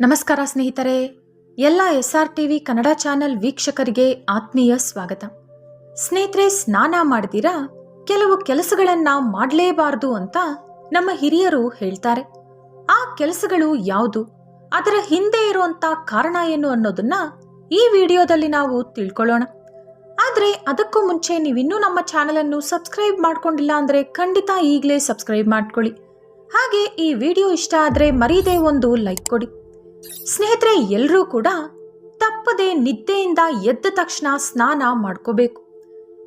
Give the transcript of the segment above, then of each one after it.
ನಮಸ್ಕಾರ ಸ್ನೇಹಿತರೆ, ಎಲ್ಲ S R TV Kannada channel ವೀಕ್ಷಕರಿಗೆ ಆತ್ಮೀಯ ಸ್ವಾಗತ. ಸ್ನೇಹಿತರೆ, ಸ್ನಾನ ಮಾಡ್ದಿರಾ ಕೆಲವು ಕೆಲಸಗಳನ್ನ ಮಾಡಲೇಬಾರದು ಅಂತ ನಮ್ಮ ಹಿರಿಯರು ಹೇಳ್ತಾರೆ. ಆ ಕೆಲಸಗಳು ಯಾವುದು? ಅದರ ಹಿಂದೆ ಇರುವಂತ ಕಾರಣ ಏನು ಅನ್ನೋದನ್ನ ಈ ವಿಡಿಯೋದಲ್ಲಿ ನಾವು ತಿಳ್ಕೊಳ್ಳೋಣ. ಆದ್ರೆ, ಅದಕ್ಕೂ ಮುಂಚೆ ನೀವಿನ್ನೂ ನಮ್ಮ ಚಾನೆಲ್ ಅನ್ನು ಸಬ್ಸ್ಕ್ರೈಬ್ ಮಾಡ್ಕೊಂಡಿಲ್ಲ ಅಂದ್ರೆ ಖಂಡಿತ ಈಗಲೇ ಸಬ್ಸ್ಕ್ರೈಬ್ ಮಾಡ್ಕೊಳ್ಳಿ. ಹಾಗೆ ಈ ವಿಡಿಯೋ ಇಷ್ಟ ಆದ್ರೆ ಮರೀದೇ ಒಂದು ಲೈಕ್ ಕೊಡಿ. ಸ್ನೇಹಿತರೆ ಎಲ್ಲರೂ ಕೂಡ ತಪ್ಪದೆ ನಿದ್ದೆಯಿಂದ ಎದ್ದ ತಕ್ಷಣ ಸ್ನಾನ ಮಾಡ್ಕೋಬೇಕು.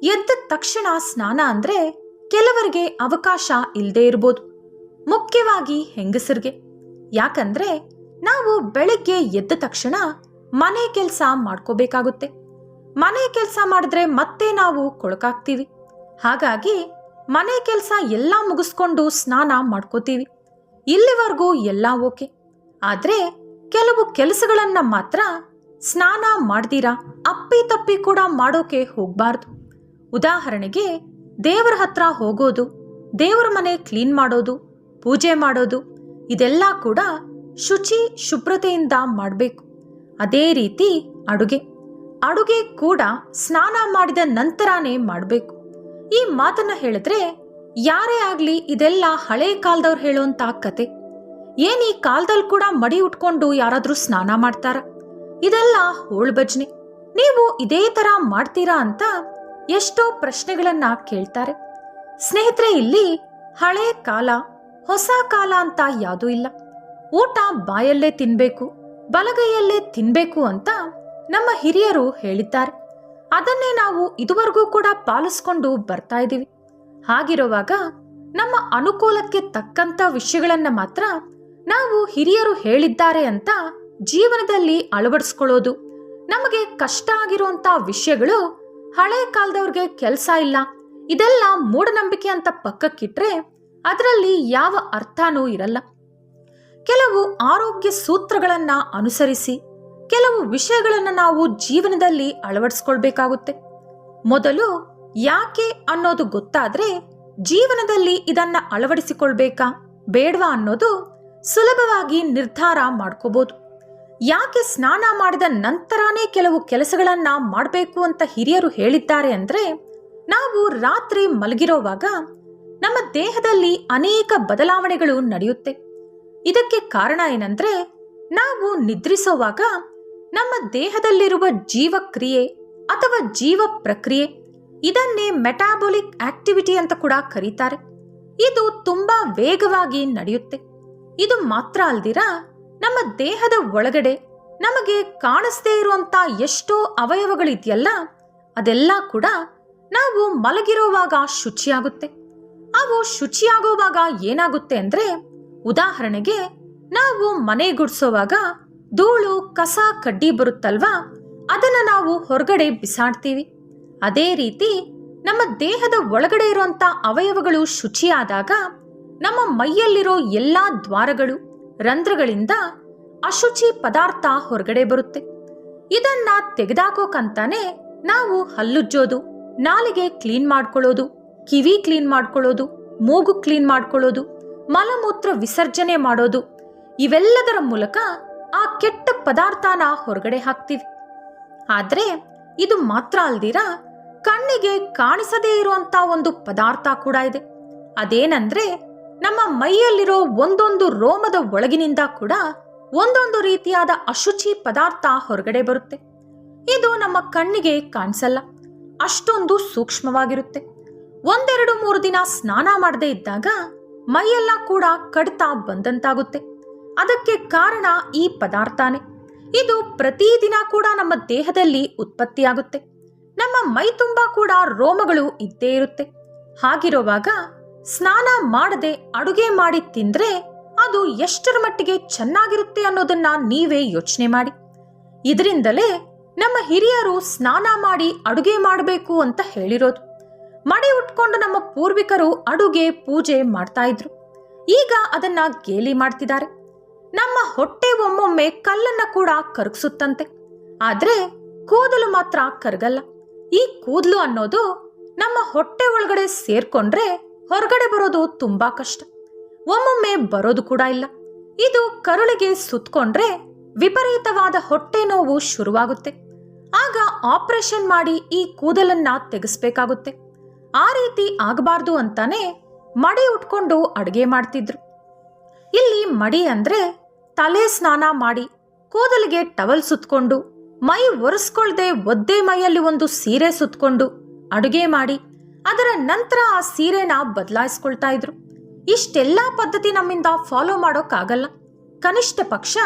ಎದ್ದ ತಕ್ಷಣ ಸ್ನಾನ ಅಂದ್ರೆ ಕೆಲವರಿಗೆ ಅವಕಾಶ ಇಲ್ಲದೆ ಇರ್ಬೋದು. ಮುಖ್ಯವಾಗಿ ಹೆಂಗಸರಿಗೆ. ಯಾಕಂದ್ರೆ ನಾವು ಬೆಳಿಗ್ಗೆ ಎದ್ದ ತಕ್ಷಣ ಮನೆ ಕೆಲಸ ಮಾಡ್ಕೋಬೇಕಾಗುತ್ತೆ. ಮನೆ ಕೆಲಸ ಮಾಡಿದ್ರೆ ಮತ್ತೆ ನಾವು ಕೊಳಕಾಗ್ತೀವಿ. ಹಾಗಾಗಿ ಮನೆ ಕೆಲಸ ಎಲ್ಲ ಮುಗಿಸ್ಕೊಂಡು ಸ್ನಾನ ಮಾಡ್ಕೋತೀವಿ. ಇಲ್ಲಿವರೆಗೂ ಎಲ್ಲ ಓಕೆ. ಆದ್ರೆ ಕೆಲವು ಕೆಲಸಗಳನ್ನ ಮಾತ್ರ ಸ್ನಾನ ಮಾಡ್ದಿರಾ ಅಪ್ಪಿ ತಪ್ಪಿ ಕೂಡ ಮಾಡೋಕೆ ಹೋಗ್ಬಾರ್ದು. ಉದಾಹರಣೆಗೆ, ದೇವರ ಹತ್ರ ಹೋಗೋದು, ದೇವರ ಮನೆ ಕ್ಲೀನ್ ಮಾಡೋದು, ಪೂಜೆ ಮಾಡೋದು, ಇದೆಲ್ಲ ಕೂಡ ಶುಚಿ ಶುಭ್ರತೆಯಿಂದ ಮಾಡಬೇಕು. ಅದೇ ರೀತಿ ಅಡುಗೆ. ಅಡುಗೆ ಕೂಡ ಸ್ನಾನ ಮಾಡಿದ ನಂತರನೇ ಮಾಡಬೇಕು. ಈ ಮಾತನ್ನ ಹೇಳಿದ್ರೆ, ಯಾರೇ ಆಗ್ಲಿ ಇದೆಲ್ಲ ಹಳೆ ಕಾಲದವ್ರು ಹೇಳುವಂತ ಕತೆ. ಏನ್ ಈ ಕಾಲದಲ್ಲಿ ಕೂಡ ಮಡಿ ಉಟ್ಕೊಂಡು ಯಾರಾದ್ರೂ ಸ್ನಾನ ಮಾಡ್ತಾರ? ಇದೆಲ್ಲ ಹೋಳ್ ನೀವು ಇದೇ ತರ ಮಾಡ್ತೀರಾ ಅಂತ ಎಷ್ಟೋ ಪ್ರಶ್ನೆಗಳನ್ನ ಕೇಳ್ತಾರೆ. ಸ್ನೇಹಿತರೆ, ಇಲ್ಲಿ ಹಳೆ ಕಾಲ, ಹೊಸ ಕಾಲ ಅಂತ ಯಾವುದೂ ಇಲ್ಲ. ಊಟ ಬಾಯಲ್ಲೇ ತಿನ್ಬೇಕು, ಬಲಗೈಯಲ್ಲೇ ತಿನ್ಬೇಕು ಅಂತ ನಮ್ಮ ಹಿರಿಯರು ಹೇಳಿದ್ದಾರೆ. ಅದನ್ನೇ ನಾವು ಇದುವರೆಗೂ ಕೂಡ ಪಾಲಿಸ್ಕೊಂಡು ಬರ್ತಾ ಇದ್ದೀವಿ. ಹಾಗಿರುವಾಗ ನಮ್ಮ ಅನುಕೂಲಕ್ಕೆ ತಕ್ಕಂತ ವಿಷಯಗಳನ್ನ ಮಾತ್ರ ನಾವು ಹಿರಿಯರು ಹೇಳಿದ್ದಾರೆ ಅಂತ ಜೀವನದಲ್ಲಿ ಅಳವಡಿಸ್ಕೊಳ್ಳೋದು. ನಮಗೆ ಕಷ್ಟ ಆಗಿರುವಂತ ವಿಷಯಗಳು ಹಳೆ ಕಾಲದವ್ರಿಗೆ ಕೆಲಸ ಇಲ್ಲ. ಇದೆಲ್ಲ ಮೂಢನಂಬಿಕೆ ಅಂತ ಪಕ್ಕಕ್ಕಿಟ್ರೆ ಅದರಲ್ಲಿ ಯಾವ ಅರ್ಥನೂ ಇರಲ್ಲ. ಕೆಲವು ಆರೋಗ್ಯ ಸೂತ್ರಗಳನ್ನ ಅನುಸರಿಸಿ, ಕೆಲವು ವಿಷಯಗಳನ್ನು ನಾವು ಜೀವನದಲ್ಲಿ ಅಳವಡಿಸ್ಕೊಳ್ಬೇಕಾಗುತ್ತೆ. ಮೊದಲು ಯಾಕೆ ಅನ್ನೋದು ಗೊತ್ತಾದ್ರೆ ಜೀವನದಲ್ಲಿ ಇದನ್ನ ಅಳವಡಿಸಿಕೊಳ್ಬೇಕಾ, ಬೇಡವಾ ಅನ್ನೋದು ಸುಲಭವಾಗಿ ನಿರ್ಧಾರ ಮಾಡ್ಕೋಬಹುದು ಯಾಕೆ ಸ್ನಾನ ಮಾಡಿದ ನಂತರನೇ ಕೆಲವು ಕೆಲಸಗಳನ್ನ ಮಾಡಬೇಕು ಅಂತ ಹಿರಿಯರು ಹೇಳಿದ್ದಾರೆ ಅಂದ್ರೆ, ನಾವು ರಾತ್ರಿ ಮಲಗಿರೋವಾಗ ನಮ್ಮ ದೇಹದಲ್ಲಿ ಅನೇಕ ಬದಲಾವಣೆಗಳು ನಡೆಯುತ್ತೆ. ಇದಕ್ಕೆ ಕಾರಣ ಏನಂದ್ರೆ, ನಾವು ನಿದ್ರಿಸೋವಾಗ ನಮ್ಮ ದೇಹದಲ್ಲಿರುವ ಜೀವಕ್ರಿಯೆ ಅಥವಾ ಜೀವ ಪ್ರಕ್ರಿಯೆ ಇದನ್ನೇ ಮೆಟಾಬೊಲಿಕ್ ಆಕ್ಟಿವಿಟಿ ಅಂತ ಕೂಡ ಕರೀತಾರೆ. ಇದು ತುಂಬಾ ವೇಗವಾಗಿ ನಡೆಯುತ್ತೆ. ಇದು ಮಾತ್ರ ಅಲ್ದಿರಾ? ನಮ್ಮ ದೇಹದ ಒಳಗಡೆ ನಮಗೆ ಕಾಣಿಸ್ದೇ ಇರುವಂತ ಎಷ್ಟೋ ಅವಯವಗಳಿದೆಯಲ್ಲ, ಅದೆಲ್ಲ ಕೂಡ ನಾವು ಮಲಗಿರುವಾಗ ಶುಚಿಯಾಗುತ್ತೆ. ಅವು ಶುಚಿಯಾಗೋವಾಗ ಏನಾಗುತ್ತೆ ಅಂದ್ರೆ, ಉದಾಹರಣೆಗೆ ನಾವು ಮನೆ ಗುಡ್ಸೋವಾಗ ಧೂಳು, ಕಸ, ಕಡ್ಡಿ ಬರುತ್ತಲ್ವಾ, ಅದನ್ನ ನಾವು ಹೊರಗಡೆ ಬಿಸಾಡ್ತೀವಿ. ಅದೇ ರೀತಿ ನಮ್ಮ ದೇಹದ ಒಳಗಡೆ ಇರುವಂತ ಅವಯವಗಳು ಶುಚಿಯಾದಾಗ ನಮ್ಮ ಮೈಯಲ್ಲಿರೋ ಎಲ್ಲಾ ದ್ವಾರಗಳು, ರಂಧ್ರಗಳಿಂದ ಅಶುಚಿ ಪದಾರ್ಥ ಹೊರಗಡೆ ಬರುತ್ತೆ. ಇದನ್ನ ತೆಗೆದಾಕೋಕಂತಾನೆ ನಾವು ಹಲ್ಲುಜ್ಜೋದು, ನಾಲಿಗೆ ಕ್ಲೀನ್ ಮಾಡ್ಕೊಳ್ಳೋದು, ಕಿವಿ ಕ್ಲೀನ್ ಮಾಡ್ಕೊಳ್ಳೋದು, ಮೂಗು ಕ್ಲೀನ್ ಮಾಡ್ಕೊಳ್ಳೋದು, ಮಲಮೂತ್ರ ವಿಸರ್ಜನೆ ಮಾಡೋದು, ಇವೆಲ್ಲದರ ಮೂಲಕ ಆ ಕೆಟ್ಟ ಪದಾರ್ಥನ ಹೊರಗಡೆ ಹಾಕ್ತೀವಿ. ಆದ್ರೆ ಇದು ಮಾತ್ರ ಅಲ್ದಿರ, ಕಣ್ಣಿಗೆ ಕಾಣಿಸದೇ ಇರುವಂತ ಒಂದು ಪದಾರ್ಥ ಕೂಡ ಇದೆ. ಅದೇನಂದ್ರೆ ನಮ್ಮ ಮೈಯಲ್ಲಿರೋ ಒಂದೊಂದು ರೋಮದ ಒಳಗಿನಿಂದ ಕೂಡ ಒಂದೊಂದು ರೀತಿಯಾದ ಅಶುಚಿ ಪದಾರ್ಥ ಹೊರಗಡೆ ಬರುತ್ತೆ. ಇದು ನಮ್ಮ ಕಣ್ಣಿಗೆ ಕಾಣಿಸಲ್ಲ. ಅಷ್ಟೊಂದು ಸೂಕ್ಷ್ಮವಾಗಿರುತ್ತೆ. ಒಂದೆರಡು ಮೂರು ದಿನ ಸ್ನಾನ ಮಾಡದೇ ಇದ್ದಾಗ ಮೈಯೆಲ್ಲ ಕೂಡ ಕಡ್ತಾ ಬಂದಂತಾಗುತ್ತೆ. ಅದಕ್ಕೆ ಕಾರಣ ಈ ಪದಾರ್ಥನೇ. ಇದು ಪ್ರತಿದಿನ ಕೂಡ ನಮ್ಮ ದೇಹದಲ್ಲಿ ಉತ್ಪತ್ತಿಯಾಗುತ್ತೆ. ನಮ್ಮ ಮೈ ತುಂಬಾ ಕೂಡ ರೋಮಗಳು ಇದ್ದೇ ಇರುತ್ತೆ. ಹಾಗಿರುವಾಗ ಸ್ನಾನ ಮಾಡದೆ ಅಡುಗೆ ಮಾಡಿ ತಿಂದ್ರೆ ಅದು ಎಷ್ಟರ ಮಟ್ಟಿಗೆ ಚೆನ್ನಾಗಿರುತ್ತೆ ಅನ್ನೋದನ್ನ ನೀವೇ ಯೋಚನೆ ಮಾಡಿ. ಇದರಿಂದಲೇ ನಮ್ಮ ಹಿರಿಯರು ಸ್ನಾನ ಮಾಡಿ ಅಡುಗೆ ಮಾಡಬೇಕು ಅಂತ ಹೇಳಿರೋದು. ಮಡಿ ಉಟ್ಕೊಂಡು ನಮ್ಮ ಪೂರ್ವಿಕರು ಅಡುಗೆ ಪೂಜೆ ಮಾಡ್ತಾ ಇದ್ರು. ಈಗ ಅದನ್ನ ಗೇಲಿ ಮಾಡ್ತಿದ್ದಾರೆ. ನಮ್ಮ ಹೊಟ್ಟೆ ಒಮ್ಮೊಮ್ಮೆ ಕಲ್ಲನ್ನ ಕೂಡ ಕರಗಿಸುತ್ತಂತೆ. ಆದ್ರೆ ಕೂದಲು ಮಾತ್ರ ಕರಗಲ್ಲ. ಈ ಕೂದಲು ಅನ್ನೋದು ನಮ್ಮ ಹೊಟ್ಟೆ ಒಳಗಡೆ ಸೇರ್ಕೊಂಡ್ರೆ ಹೊರಗಡೆ ಬರೋದು ತುಂಬಾ ಕಷ್ಟ. ಒಮ್ಮೊಮ್ಮೆ ಬರೋದು ಕೂಡ ಇಲ್ಲ. ಇದು ಕರುಳಿಗೆ ಸುತ್ಕೊಂಡ್ರೆ ವಿಪರೀತವಾದ ಹೊಟ್ಟೆ ನೋವು ಶುರುವಾಗುತ್ತೆ. ಆಗ ಆಪರೇಷನ್ ಮಾಡಿ ಈ ಕೂದಲನ್ನ ತೆಗೆಸ್ಬೇಕಾಗುತ್ತೆ. ಆ ರೀತಿ ಆಗಬಾರ್ದು ಅಂತಾನೆ ಮಡಿ ಉಟ್ಕೊಂಡು ಅಡುಗೆ ಮಾಡ್ತಿದ್ರು. ಇಲ್ಲಿ ಮಡಿ ಅಂದ್ರೆ ತಲೆ ಸ್ನಾನ ಮಾಡಿ ಕೂದಲಿಗೆ ಟವಲ್ ಸುತ್ಕೊಂಡು ಮೈ ಒರೆಸ್ಕೊಳ್ದೆ ಒದ್ದೆ ಮೈಯಲ್ಲಿ ಒಂದು ಸೀರೆ ಸುತ್ಕೊಂಡು ಅಡುಗೆ ಮಾಡಿ ಅದರ ನಂತರ ಆ ಸೀರೆನ ಬದಲಾಯಿಸ್ಕೊಳ್ತಾ ಇದ್ರು. ಇಷ್ಟೆಲ್ಲ ಪದ್ಧತಿ ನಮ್ಮಿಂದ ಫಾಲೋ ಮಾಡೋಕ್ಕಾಗಲ್ಲ. ಕನಿಷ್ಠ ಪಕ್ಷ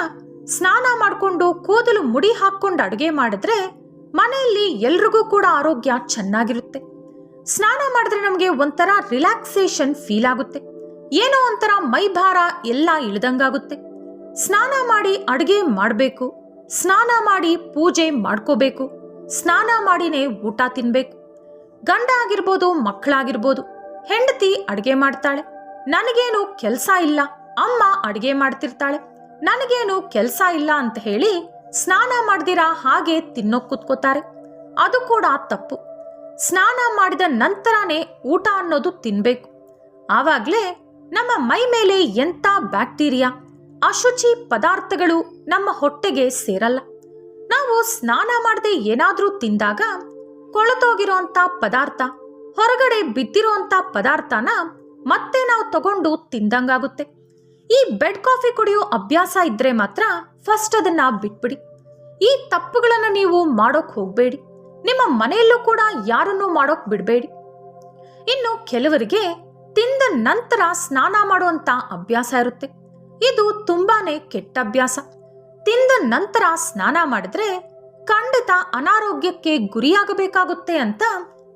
ಸ್ನಾನ ಮಾಡಿಕೊಂಡು ಕೂದಲು ಮುಡಿ ಹಾಕ್ಕೊಂಡು ಅಡುಗೆ ಮಾಡಿದ್ರೆ ಮನೆಯಲ್ಲಿ ಎಲ್ರಿಗೂ ಕೂಡ ಆರೋಗ್ಯ ಚೆನ್ನಾಗಿರುತ್ತೆ. ಸ್ನಾನ ಮಾಡಿದ್ರೆ ನಮಗೆ ಒಂಥರ ರಿಲ್ಯಾಕ್ಸೇಷನ್ ಫೀಲ್ ಆಗುತ್ತೆ. ಏನೋ ಒಂಥರ ಮೈಭಾರ ಎಲ್ಲ ಇಳ್ದಂಗಾಗುತ್ತೆ. ಸ್ನಾನ ಮಾಡಿ ಅಡುಗೆ ಮಾಡಬೇಕು. ಸ್ನಾನ ಮಾಡಿ ಪೂಜೆ ಮಾಡ್ಕೋಬೇಕು. ಸ್ನಾನ ಮಾಡಿನೇ ಊಟ ತಿನ್ಬೇಕು. ಗಂಡ ಆಗಿರ್ಬೋದು, ಮಕ್ಕಳಾಗಿರ್ಬೋದು, ಹೆಂಡತಿ ಅಡುಗೆ ಮಾಡ್ತಾಳೆ. ನನಗೇನು ಕೆಲಸ ಇಲ್ಲ, ಅಮ್ಮ ಅಡುಗೆ ಮಾಡ್ತಿರ್ತಾಳೆ. ನನಗೇನು ಕೆಲಸ ಇಲ್ಲ ಅಂತ ಹೇಳಿ ಸ್ನಾನ ಮಾಡ್ದಿರಾ ಹಾಗೆ ತಿನ್ನೋಕ್ ಕೂತ್ಕೋತಾರೆ. ಅದು ಕೂಡ ತಪ್ಪು. ಸ್ನಾನ ಮಾಡಿದ ನಂತರನೇ ಊಟ ಅನ್ನೋದು ತಿನ್ಬೇಕು. ಆವಾಗ್ಲೇ ನಮ್ಮ ಮೈ ಮೇಲೆ ಎಂಥ ಬ್ಯಾಕ್ಟೀರಿಯಾ, ಅಶುಚಿ ಪದಾರ್ಥಗಳು ನಮ್ಮ ಹೊಟ್ಟೆಗೆ ಸೇರಲ್ಲ. ನಾವು ಸ್ನಾನ ಮಾಡದೆ ಏನಾದ್ರೂ ತಿಂದಾಗ ಕೊಳತೋಗಿರೋಂಥ ಪದಾರ್ಥ, ಹೊರಗಡೆ ಬಿದ್ದಿರೋಂಥ ಪದಾರ್ಥನ ಮತ್ತೆ ನಾವು ತಗೊಂಡು ತಿಂದಂಗಾಗುತ್ತೆ. ಈ ಬೆಡ್ ಕಾಫಿ ಕುಡಿಯೋ ಅಭ್ಯಾಸ ಇದ್ರೆ ಮಾತ್ರ ಫಸ್ಟ್ ಅದನ್ನ ಬಿಟ್ಬಿಡಿ. ಈ ತಪ್ಪುಗಳನ್ನು ನೀವು ಮಾಡೋಕ್ ಹೋಗ್ಬೇಡಿ. ನಿಮ್ಮ ಮನೆಯಲ್ಲೂ ಕೂಡ ಯಾರನ್ನೂ ಮಾಡೋಕ್ ಬಿಡಬೇಡಿ. ಇನ್ನು ಕೆಲವರಿಗೆ ತಿಂದ ನಂತರ ಸ್ನಾನ ಮಾಡುವಂತ ಅಭ್ಯಾಸ ಇರುತ್ತೆ. ಇದು ತುಂಬಾನೇ ಕೆಟ್ಟ ಅಭ್ಯಾಸ. ತಿಂದ ನಂತರ ಸ್ನಾನ ಮಾಡಿದ್ರೆ ಖಂಡಿತ ಅನಾರೋಗ್ಯಕ್ಕೆ ಗುರಿಯಾಗಬೇಕಾಗುತ್ತೆ ಅಂತ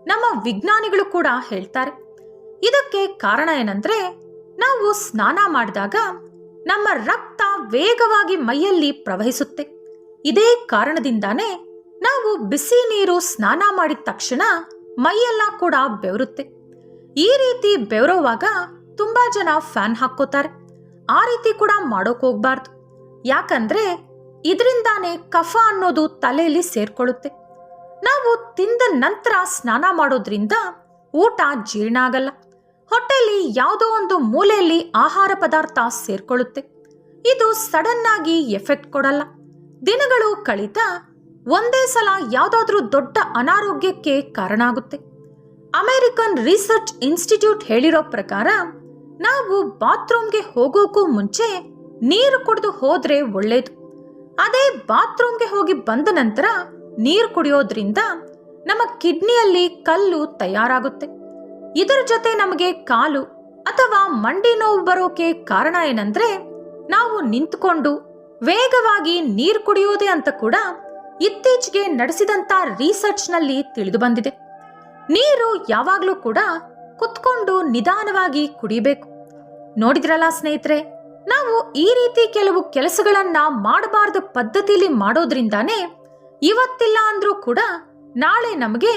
ನಮ್ಮ ವಿಜ್ಞಾನಿಗಳು ಕೂಡ ಹೇಳ್ತಾರೆ. ಇದಕ್ಕೆ ಕಾರಣ ಏನಂದ್ರೆ, ನಾವು ಸ್ನಾನ ಮಾಡಿದಾಗ ನಮ್ಮ ರಕ್ತ ವೇಗವಾಗಿ ಮೈಯಲ್ಲಿ ಪ್ರವಹಿಸುತ್ತೆ. ಇದೇ ಕಾರಣದಿಂದಾನೇ ನಾವು ಬಿಸಿ ನೀರು ಸ್ನಾನ ಮಾಡಿದ ತಕ್ಷಣ ಮೈಯೆಲ್ಲ ಕೂಡ ಬೆವರುತ್ತೆ. ಈ ರೀತಿ ಬೆವರೋವಾಗ ತುಂಬಾ ಜನ ಫ್ಯಾನ್ ಹಾಕೋತಾರೆ ಆ ರೀತಿ ಕೂಡ ಮಾಡೋಕ್ ಹೋಗ್ಬಾರ್ದು. ಯಾಕಂದ್ರೆ ಇದರಿಂದಾನೇ ಕಫ ಅನ್ನೋದು ತಲೆಯಲ್ಲಿ ಸೇರ್ಕೊಳ್ಳುತ್ತೆ. ನಾವು ತಿಂದ ನಂತರ ಸ್ನಾನ ಮಾಡೋದ್ರಿಂದ ಊಟ ಜೀರ್ಣ ಆಗಲ್ಲ. ಹೊಟ್ಟೆಯಲ್ಲಿ ಯಾವುದೋ ಒಂದು ಮೂಲೆಯಲ್ಲಿ ಆಹಾರ ಪದಾರ್ಥ ಸೇರ್ಕೊಳ್ಳುತ್ತೆ. ಇದು ಸಡನ್ ಆಗಿ ಎಫೆಕ್ಟ್ ಕೊಡಲ್ಲ. ದಿನಗಳು ಕಳೀತಾ ಒಂದೇ ಸಲ ಯಾವುದಾದ್ರೂ ದೊಡ್ಡ ಅನಾರೋಗ್ಯಕ್ಕೆ ಕಾರಣ ಆಗುತ್ತೆ. ಅಮೆರಿಕನ್ ರಿಸರ್ಚ್ ಇನ್ಸ್ಟಿಟ್ಯೂಟ್ ಹೇಳಿರೋ ಪ್ರಕಾರ ನಾವು ಬಾತ್ರೂಮ್ಗೆ ಹೋಗೋಕ್ಕೂ ಮುಂಚೆ ನೀರು ಕುಡಿದು ಹೋದ್ರೆ ಒಳ್ಳೇದು. ಅದೇ ಬಾತ್ರೂಮ್ಗೆ ಹೋಗಿ ಬಂದ ನಂತರ ನೀರು ಕುಡಿಯೋದ್ರಿಂದ ನಮ್ಮ ಕಿಡ್ನಿಯಲ್ಲಿ ಕಲ್ಲು ತಯಾರಾಗುತ್ತೆ. ಇದರ ಜೊತೆ ನಮಗೆ ಕಾಲು ಅಥವಾ ಮಂಡಿ ನೋವು ಬರೋಕೆ ಕಾರಣ ಏನಂದ್ರೆ ನಾವು ನಿಂತ್ಕೊಂಡು ವೇಗವಾಗಿ ನೀರು ಕುಡಿಯೋದೆ ಅಂತ ಕೂಡ ಇತ್ತೀಚೆಗೆ ನಡೆಸಿದಂತ ರಿಸರ್ಚ್ನಲ್ಲಿ ತಿಳಿದು ಬಂದಿದೆ. ನೀರು ಯಾವಾಗಲೂ ಕೂಡ ಕುತ್ಕೊಂಡು ನಿಧಾನವಾಗಿ ಕುಡಿಬೇಕು. ನೋಡಿದ್ರಲ್ಲ ಸ್ನೇಹಿತರೆ? ನಾವು ಈ ರೀತಿ ಕೆಲವು ಕೆಲಸಗಳನ್ನ ಮಾಡಬಾರದ ಪದ್ಧತಿಲಿ ಮಾಡೋದ್ರಿಂದಾನೇ ಇವತ್ತಿಲ್ಲ ಅಂದ್ರೂ ಕೂಡ ನಾಳೆ ನಮಗೆ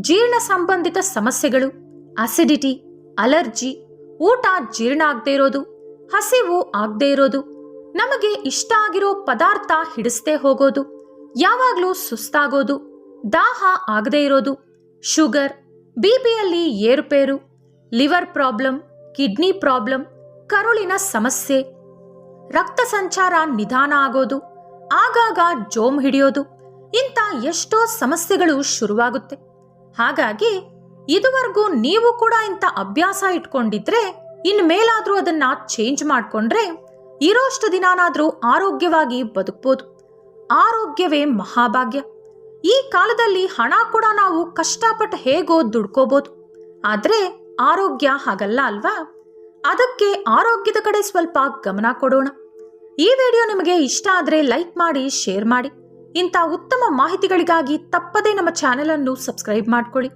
ಜೀರ್ಣ ಸಂಬಂಧಿತ ಸಮಸ್ಯೆಗಳು ಅಸಿಡಿಟಿ ಅಲರ್ಜಿ ಊಟ ಜೀರ್ಣ ಆಗದೆ ಇರೋದು, ಹಸಿವು ಆಗದೆ ಇರೋದು, ನಮಗೆ ಇಷ್ಟ ಆಗಿರೋ ಪದಾರ್ಥ ಹಿಡಿಸ್ದೇ ಹೋಗೋದು, ಯಾವಾಗಲೂ ಸುಸ್ತಾಗೋದು, ದಾಹ ಆಗದೆ ಇರೋದು, ಶುಗರ್, ಬಿಪಿಯಲ್ಲಿ ಏರುಪೇರು, ಲಿವರ್ ಪ್ರಾಬ್ಲಮ್, ಕಿಡ್ನಿ ಪ್ರಾಬ್ಲಮ್, ಕರುಳಿನ ಸಮಸ್ಯೆ ರಕ್ತ ಸಂಚಾರ ನಿಧಾನ ಆಗೋದು, ಆಗಾಗ ಜೋಮ್ ಹಿಡಿಯೋದು, ಇಂಥ ಎಷ್ಟೋ ಸಮಸ್ಯೆಗಳು ಶುರುವಾಗುತ್ತೆ. ಹಾಗಾಗಿ ಇದುವರೆಗೂ ನೀವು ಕೂಡ ಇಂಥ ಅಭ್ಯಾಸ ಇಟ್ಕೊಂಡಿದ್ರೆ, ಇನ್ ಮೇಲಾದ್ರೂ ಅದನ್ನ ಚೇಂಜ್ ಮಾಡ್ಕೊಂಡ್ರೆ, ಇರೋಷ್ಟು ದಿನಾನಾದ್ರೂ ಆರೋಗ್ಯವಾಗಿ ಬದುಕ್ಬೋದು. ಆರೋಗ್ಯವೇ ಮಹಾಭಾಗ್ಯ. ಈ ಕಾಲದಲ್ಲಿ ಹಣ ಕೂಡ ನಾವು ಕಷ್ಟಪಟ್ಟು ಹೇಗೋ ದುಡ್ಕೋಬಹುದು ಆದ್ರೆ ಆರೋಗ್ಯ ಹಾಗಲ್ಲ ಅಲ್ವಾ? ಅದಕ್ಕೆ ಆರೋಗ್ಯದ ಕಡೆ ಸ್ವಲ್ಪ ಗಮನ ಕೊಡೋಣ. ಈ ವಿಡಿಯೋ ನಿಮಗೆ ಇಷ್ಟ ಆದರೆ ಲೈಕ್ ಮಾಡಿ, ಶೇರ್ ಮಾಡಿ. ಇಂಥ ಉತ್ತಮ ಮಾಹಿತಿಗಳಿಗಾಗಿ ತಪ್ಪದೇ ನಮ್ಮ ಚಾನೆಲ್ ಅನ್ನು ಸಬ್ಸ್ಕ್ರೈಬ್ ಮಾಡಿಕೊಳ್ಳಿ.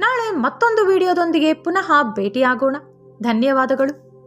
ನಾಳೆ ಮತ್ತೊಂದು ವಿಡಿಯೋದೊಂದಿಗೆ ಪುನಃ ಭೇಟಿಯಾಗೋಣ. ಧನ್ಯವಾದಗಳು.